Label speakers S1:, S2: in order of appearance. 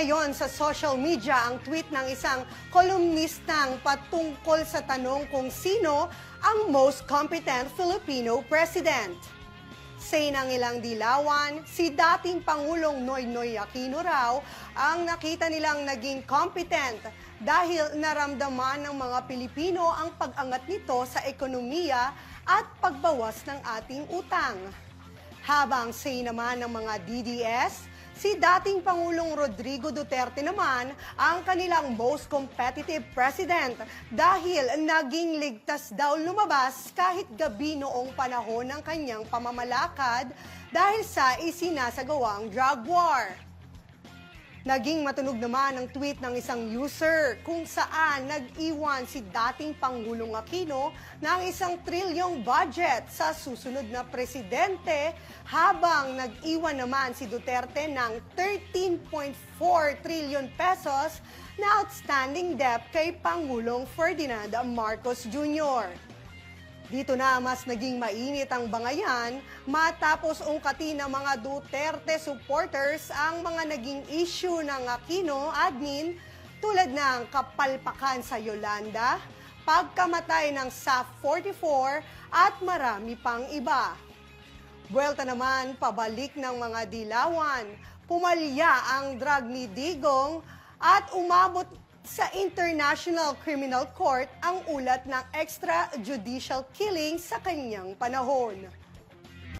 S1: Ignayon sa social media ang tweet ng isang kolumnistang patungkol sa tanong kung sino ang most competent Filipino president. Say ng ilang dilawan, si dating Pangulong Noynoy Aquino raw ang nakita nilang naging competent dahil naramdaman ng mga Pilipino ang pag-angat nito sa ekonomiya at pagbawas ng ating utang. Habang say naman ng mga DDS, si dating Pangulong Rodrigo Duterte naman ang kanilang most competitive president dahil naging ligtas daw lumabas kahit gabi noong panahon ng kanyang pamamalakad dahil sa isinasagawang drug war. Naging matunog naman ang tweet ng isang user kung saan nag-iwan si dating Pangulong Aquino ng isang trilyong budget sa susunod na presidente habang nag-iwan naman si Duterte ng 13.4 trillion pesos na outstanding debt kay Pangulong Ferdinand Marcos Jr. Dito na mas naging mainit ang bangayan matapos ungkati ng mga Duterte supporters ang mga naging issue ng Aquino admin tulad ng kapalpakan sa Yolanda, pagkamatay ng SAF 44 at marami pang iba. Buwelta naman pabalik ng mga dilawan, pumalya ang drug ni Digong at umabot sa International Criminal Court ang ulat ng extrajudicial killing sa kanyang panahon.